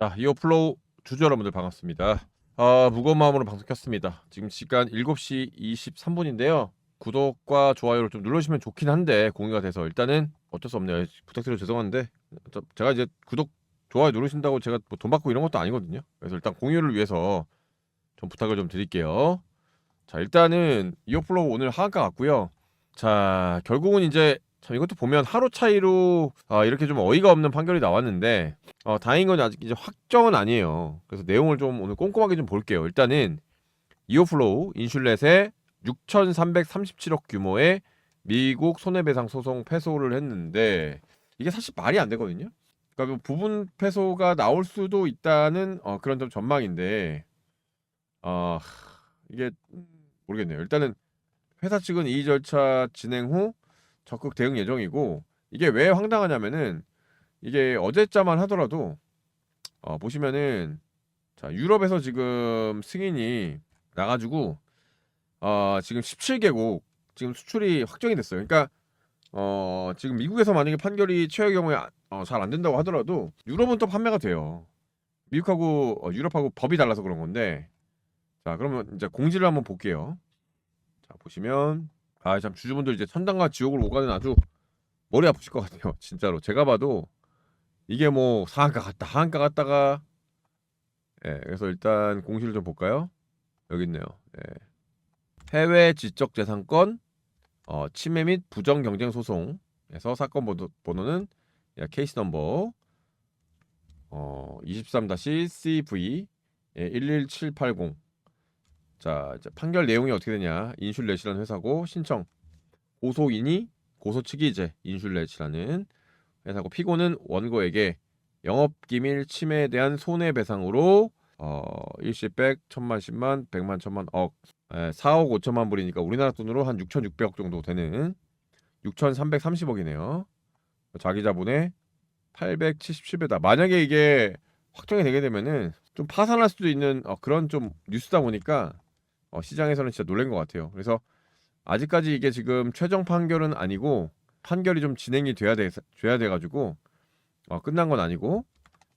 자, 이어플로우 주주 여러분들 반갑습니다. 아, 무거운 마음으로 방송 켰습니다. 지금 시간 7시 23분인데요. 구독과 좋아요를 좀 눌러주시면 좋긴 한데 공유가 돼서 일단은 어쩔 수 없네요. 부탁드려 죄송한데 저- 제가 이제 구독 좋아요 누르신다고 제가 뭐돈 받고 이런 것도 아니거든요. 그래서 일단 공유를 위해서 좀 부탁을 좀 드릴게요. 자, 일단은 이어플로우 오늘 하한가 같고요. 자, 결국은 이제 참 이것도 보면 하루 차이로 아, 이렇게 좀 어이가 없는 판결이 나왔는데 어, 다행인 건 아직 이제 확정은 아니에요. 그래서 내용을 좀 오늘 꼼꼼하게 좀 볼게요. 일단은 이오플로우 인슐렛에 6,337억 규모의 미국 손해배상 소송 패소를 했는데 이게 사실 말이 안 되거든요. 그러니까 뭐 부분 패소가 나올 수도 있다는 어, 그런 좀 전망인데 어, 이게 음, 모르겠네요. 일단은 회사 측은 이의 절차 진행 후 적극 대응 예정이고 이게 왜 황당하냐면은 이게 어제자만 하더라도 어, 보시면은 자 유럽에서 지금 승인이 나가지고 어, 지금 17개국 지금 수출이 확정이 됐어요. 그러니까 어, 지금 미국에서 만약에 판결이 최악의 경우에 어, 잘 안 된다고 하더라도 유럽은 또 판매가 돼요. 미국하고 어, 유럽하고 법이 달라서 그런 건데 자 그러면 이제 공지를 한번 볼게요. 자 보시면 아 참 주주분들 이제 천당과 지옥을 오가는 아주 머리 아프실 것 같아요. 진짜로 제가 봐도 이게 뭐 상한가 갔다 하한가 갔다가 예 그래서 일단 공시를 좀 볼까요? 여기 있네요. 예. 해외 지적 재산권 어, 침해 및 부정 경쟁 소송에서 사건 번호, 번호는 야, 케이스 넘버 어, 23-CV 예, 11780 자, 이제 판결 내용이 어떻게 되냐? 인슐렛이라는 회사고 신청 고소인이 고소 측이 이제 인슐렛이라는 회사고 피고는 원고에게 영업기밀 침해에 대한 손해배상으로 어, 일시 백 천만 십만 백만 천만 억 에, 4억 5천만 불이니까 우리나라 돈으로 한 6,600억 정도 되는 6,330억이네요. 자기 자본의 877배다. 만약에 이게 확정이 되게 되면은 좀 파산할 수도 있는 어, 그런 좀 뉴스다 보니까 어, 시장에서는 진짜 놀란 것 같아요. 그래서 아직까지 이게 지금 최종 판결은 아니고 판결이 좀 진행이 돼야 돼 돼야 돼 가지고 어, 끝난 건 아니고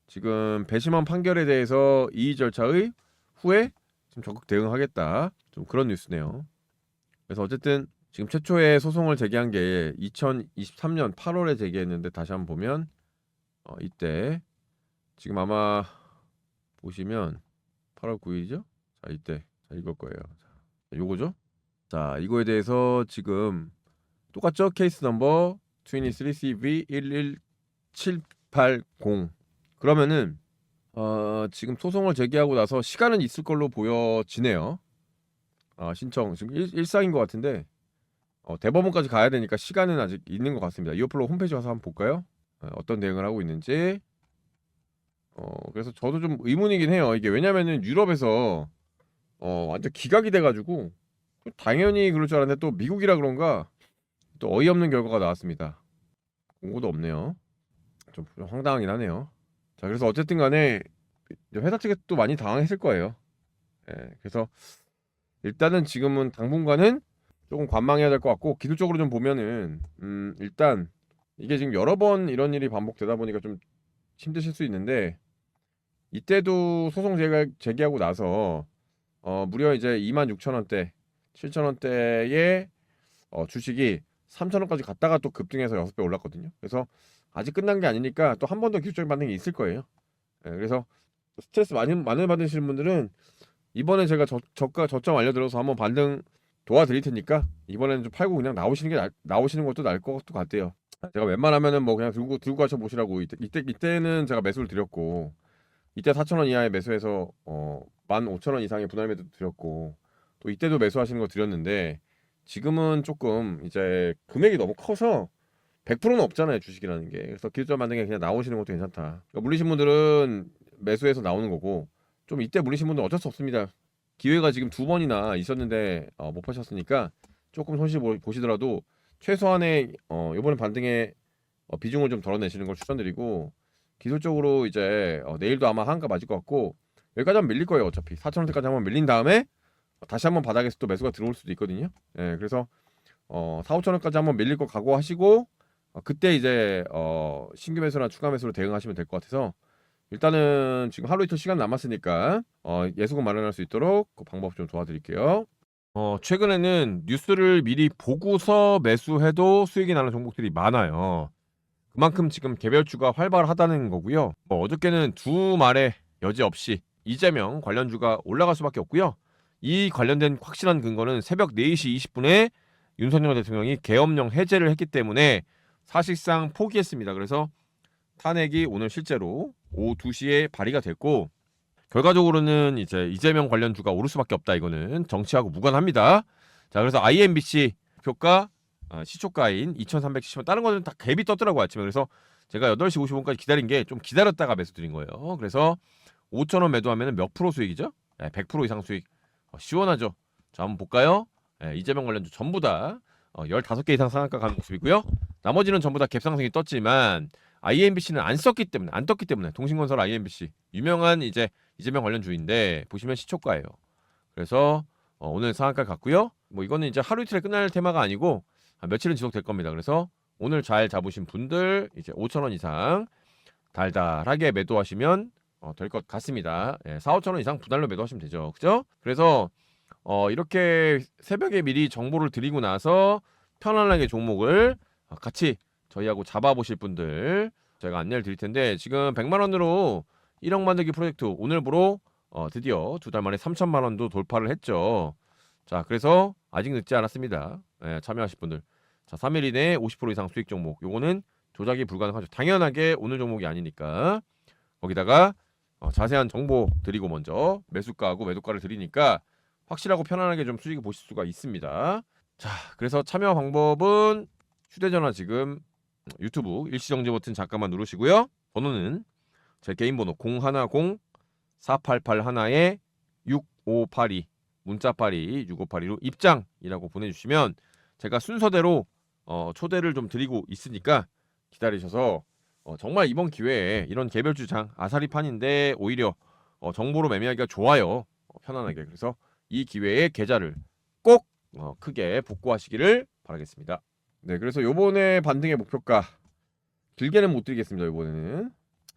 지금 배심원 판결에 대해서 이의 절차의 후에 좀 적극 대응하겠다. 좀 그런 뉴스네요. 그래서 어쨌든 지금 최초의 소송을 제기한 게 2023년 8월에 제기했는데 다시 한번 보면 어, 이때 지금 아마 보시면 8월 9일이죠? 자 이때 자 이걸 거예요. 자, 요거죠? 자 이거에 대해서 지금 똑같죠? 케이스 넘버 23CV 11780 그러면은 어, 지금 소송을 제기하고 나서 시간은 있을 걸로 보여지네요. 아, 신청 지금 일, 일상인 것 같은데 어, 대법원까지 가야 되니까 시간은 아직 있는 것 같습니다. 이어플로 홈페이지 가서 한번 볼까요? 어, 어떤 대응을 하고 있는지. 어, 그래서 저도 좀 의문이긴 해요. 이게 왜냐면은 유럽에서 어, 완전 기각이 돼가지고 당연히 그럴 줄 알았는데 또 미국이라 그런가 또 어이없는 결과가 나왔습니다. 공고도 없네요. 좀 황당하긴 하네요. 자, 그래서 어쨌든 간에 회사 측에 또 많이 당황했을 거예요. 예, 그래서 일단은 지금은 당분간은 조금 관망해야 될 것 같고 기술적으로 좀 보면은 음, 일단 이게 지금 여러 번 이런 일이 반복되다 보니까 좀 힘드실 수 있는데 이때도 소송 제기, 제기하고 나서 어, 무려 이제 2만 6천 원대, 7천 원대의 어, 주식이 3천 원까지 갔다가 또 급등해서 6배 올랐거든요. 그래서 아직 끝난 게 아니니까 또 한 번 더 기술적인 반등이 있을 거예요. 예, 그래서 스트레스 많이 많이 받으시는 분들은 이번에 제가 저, 저가 저점 알려드려서 한번 반등 도와드릴 테니까 이번에는 좀 팔고 그냥 나오시는 게 나, 나오시는 것도 나을 것 같아요. 제가 웬만하면은 뭐 그냥 들고 들고 가셔 보시라고 이때 이때 이때는 제가 매수를 드렸고 이때 4천 원 이하의 매수해서 어 15,000원 이상의 분할 매도 드렸고 또 이때도 매수하시는 거 드렸는데 지금은 조금 이제 금액이 너무 커서 100%는 없잖아요 주식이라는 게. 그래서 기술적 만등에 그냥 나오시는 것도 괜찮다. 그러니까 물리신 분들은 매수해서 나오는 거고 좀 이때 물리신 분들은 어쩔 수 없습니다. 기회가 지금 두 번이나 있었는데 어, 못 파셨으니까 조금 손실 보, 보시더라도 최소한의 어, 이번에 반등의 어, 비중을 좀 덜어내시는 걸 추천드리고 기술적으로 이제 어, 내일도 아마 한가 맞을 것 같고 여기까지 한번 밀릴 거예요 어차피 4천원대까지 한번 밀린 다음에 다시 한번 바닥에서 또 매수가 들어올 수도 있거든요 예 그래서 어, 4, 5천원까지 한번 밀릴 거 각오하시고 어, 그때 이제 어, 신규 매수나 추가 매수로 대응하시면 될 것 같아서 일단은 지금 하루 이틀 시간 남았으니까 어, 예수금 마련할 수 있도록 그 방법 좀 도와드릴게요. 어, 최근에는 뉴스를 미리 보고서 매수해도 수익이 나는 종목들이 많아요. 그만큼 지금 개별주가 활발하다는 거고요. 뭐 어저께는 두 말의 여지 없이 이재명 관련주가 올라갈 수밖에 없고요. 이 관련된 확실한 근거는 새벽 4시 20분에 윤석열 대통령이 계엄령 해제를 했기 때문에 사실상 포기했습니다. 그래서 탄핵이 오늘 실제로 오후 2시에 발의가 됐고 결과적으로는 이제 이재명 관련주가 오를 수밖에 없다. 이거는 정치하고 무관합니다. 자, 그래서 IMBC 표가 아, 시초가인 2,370원 다른 거는 다 갭이 떴더라고 아침에 그래서 제가 8시 55분까지 기다린 게 좀 기다렸다가 매수 드린 거예요. 그래서 5,000원 매도하면 몇 프로 수익이죠? 네, 100% 이상 수익. 어, 시원하죠. 자, 한번 볼까요? 네, 이재명 관련주 전부 다 어, 15개 이상 상한가 가는 모습이고요. 나머지는 전부 다 갭상승이 떴지만 IMBC는 안 썼기 때문에 안 떴기 때문에 동신건설 IMBC 유명한 이제 이재명 관련주인데 보시면 시초가예요. 그래서 어, 오늘 상한가 갔고요. 뭐 이거는 이제 하루 이틀에 끝날 테마가 아니고 한 며칠은 지속될 겁니다. 그래서 오늘 잘 잡으신 분들 이제 5천 원 이상 달달하게 매도하시면 어, 될 것 같습니다. 예, 4, 5천 원 이상 분할로 매도하시면 되죠. 그죠? 그래서 어, 이렇게 새벽에 미리 정보를 드리고 나서 편안하게 종목을 어, 같이 저희하고 잡아보실 분들 제가 안내를 드릴 텐데 지금 100만 원으로 1억 만들기 프로젝트 오늘부로 어, 드디어 두 달 만에 3천만 원도 돌파를 했죠. 자, 그래서 아직 늦지 않았습니다. 예, 참여하실 분들. 자, 3일 이내에 50% 이상 수익 종목. 요거는 조작이 불가능하죠. 당연하게 오늘 종목이 아니니까. 거기다가 어, 자세한 정보 드리고 먼저 매수가하고 매도가를 드리니까 확실하고 편안하게 좀 수익을 보실 수가 있습니다. 자, 그래서 참여 방법은 휴대전화 지금 유튜브 일시정지 버튼 잠깐만 누르시고요. 번호는 제 개인 번호 010 4881에 6582 문자파리 6582로 입장이라고 보내주시면 제가 순서대로 어, 초대를 좀 드리고 있으니까 기다리셔서 어, 정말 이번 기회에 이런 개별 주장 아사리판인데 오히려 어, 정보로 매매하기가 좋아요 어, 편안하게 그래서 이 기회에 계좌를 꼭 어, 크게 복구하시기를 바라겠습니다. 네 그래서 요번에 반등의 목표가 길게는 못 드리겠습니다. 요번에는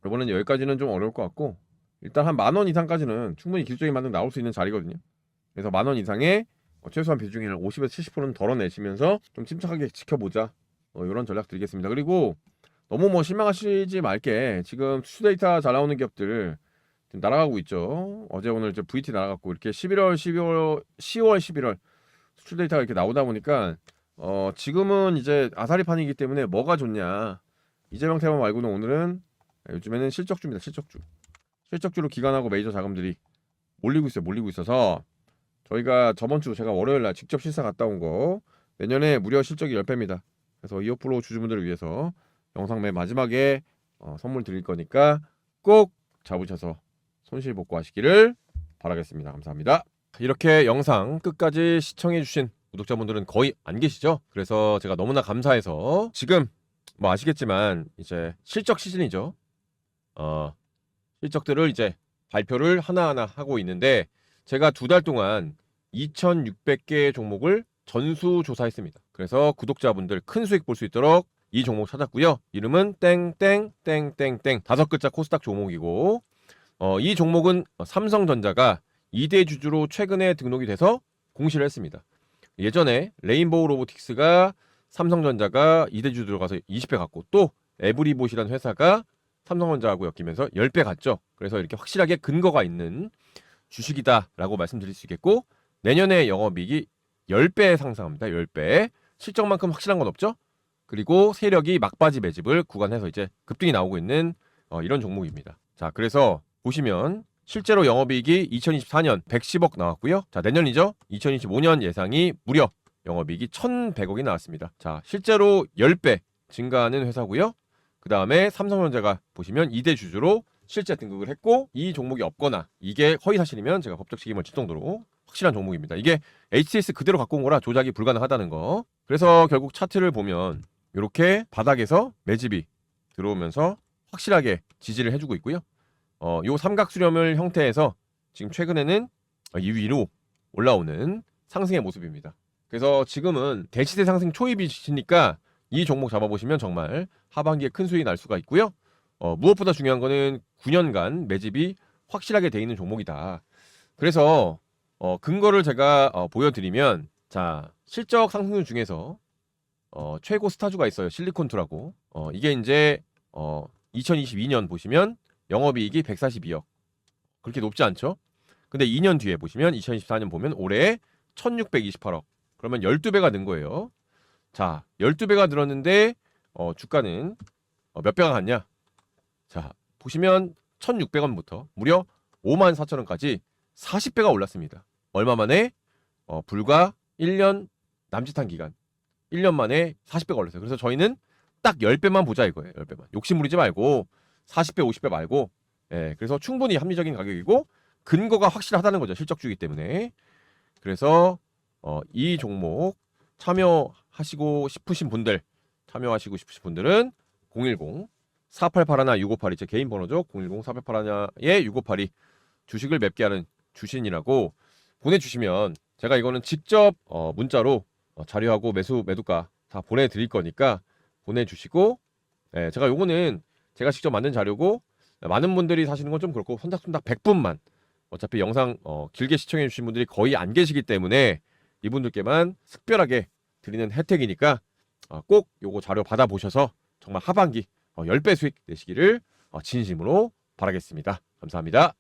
요번에는 여기까지는 좀 어려울 것 같고 일단 한 만 원 이상까지는 충분히 기술적인 반등 나올 수 있는 자리거든요. 그래서 만 원 이상의 어, 최소한 비중을 50에서 70%는 덜어내시면서 좀 침착하게 지켜보자. 어, 이런 전략 드리겠습니다. 그리고 너무 뭐 실망하시지 말게 지금 수출 데이터 잘 나오는 기업들 지금 날아가고 있죠. 어제 오늘 이제 VT 날아갔고 이렇게 11월, 12월, 10월, 11월 수출 데이터가 이렇게 나오다 보니까 어, 지금은 이제 아사리판이기 때문에 뭐가 좋냐. 이재명 테마 말고는 오늘은 요즘에는 실적주입니다. 실적주. 실적주로 기관하고 메이저 자금들이 몰리고 있어요. 몰리고 있어서 저희가 저번 주 제가 월요일 날 직접 실사 갔다 온 거 내년에 무려 실적이 10배입니다. 그래서 이어프로 주주분들을 위해서 영상 맨 마지막에 어, 선물 드릴 거니까 꼭 잡으셔서 손실 복구 하시기를 바라겠습니다. 감사합니다. 이렇게 영상 끝까지 시청해 주신 구독자분들은 거의 안 계시죠? 그래서 제가 너무나 감사해서 지금 뭐 아시겠지만 이제 실적 시즌이죠. 어, 실적들을 이제 발표를 하나하나 하고 있는데 제가 두 달 동안 2,600개의 종목을 전수 조사했습니다. 그래서 구독자분들 큰 수익 볼 수 있도록 이 종목 찾았고요. 이름은 땡땡땡땡땡 다섯 글자 코스닥 종목이고 어, 이 종목은 삼성전자가 2대 주주로 최근에 등록이 돼서 공시를 했습니다. 예전에 레인보우 로보틱스가 삼성전자가 2대 주주 들어가서 20배 갔고 또 에브리봇이라는 회사가 삼성전자하고 엮이면서 10배 갔죠. 그래서 이렇게 확실하게 근거가 있는 주식이다라고 말씀드릴 수 있겠고 내년에 영업이익이 10배 상승합니다. 10배. 실적만큼 확실한 건 없죠. 그리고 세력이 막바지 매집을 구간해서 이제 급등이 나오고 있는 어, 이런 종목입니다. 자, 그래서 보시면 실제로 영업이익이 2024년 110억 나왔고요. 자, 내년이죠. 2025년 예상이 무려 영업이익이 1,100억이 나왔습니다. 자, 실제로 10배 증가하는 회사고요. 그 다음에 삼성전자가 보시면 2대 주주로 실제 등극을 했고 이 종목이 없거나 이게 허위 사실이면 제가 법적 책임을 질 정도로 확실한 종목입니다. 이게 HTS 그대로 갖고 온 거라 조작이 불가능하다는 거. 그래서 결국 차트를 보면 이렇게 바닥에서 매집이 들어오면서 확실하게 지지를 해주고 있고요. 어, 요 삼각 수렴을 형태에서 지금 최근에는 이 위로 올라오는 상승의 모습입니다. 그래서 지금은 대시세 상승 초입이시니까 이 종목 잡아보시면 정말 하반기에 큰 수익이 날 수가 있고요. 어, 무엇보다 중요한 거는 9년간 매집이 확실하게 돼 있는 종목이다. 그래서 어, 근거를 제가 어, 보여드리면 자 실적 상승률 중에서 어, 최고 스타주가 있어요. 실리콘투라고. 어, 이게 이제 어, 2022년 보시면 영업이익이 142억. 그렇게 높지 않죠? 근데 2년 뒤에 보시면 2024년 보면 올해 1628억. 그러면 12배가 는 거예요. 자, 12배가 늘었는데 어, 주가는 어, 몇 배가 갔냐? 자, 보시면 1,600원부터 무려 5만 4천 원까지 40배가 올랐습니다. 얼마 만에? 어, 불과 1년 남짓한 기간. 1년 만에 40배가 올랐어요. 그래서 저희는 딱 10배만 보자 이거예요. 10배만. 욕심 부리지 말고 40배, 50배 말고 예, 그래서 충분히 합리적인 가격이고 근거가 확실하다는 거죠. 실적주기 때문에. 그래서 어, 이 종목 참여하시고 싶으신 분들 참여하시고 싶으신 분들은 010 4881 6582 제 개인 번호죠. 010 4881에 6582 주식을 맵게 하는 주신이라고 보내주시면 제가 이거는 직접 어, 문자로 어, 자료하고 매수 매도가 다 보내드릴 거니까 보내주시고 예, 제가 요거는 제가 직접 만든 자료고 많은 분들이 사시는 건 좀 그렇고 선착순닥 100분만 어차피 영상 어, 길게 시청해 주신 분들이 거의 안 계시기 때문에 이분들께만 특별하게 드리는 혜택이니까 어, 꼭 요거 자료 받아보셔서 정말 하반기 어, 10배 수익 내시기를 어, 진심으로 바라겠습니다. 감사합니다.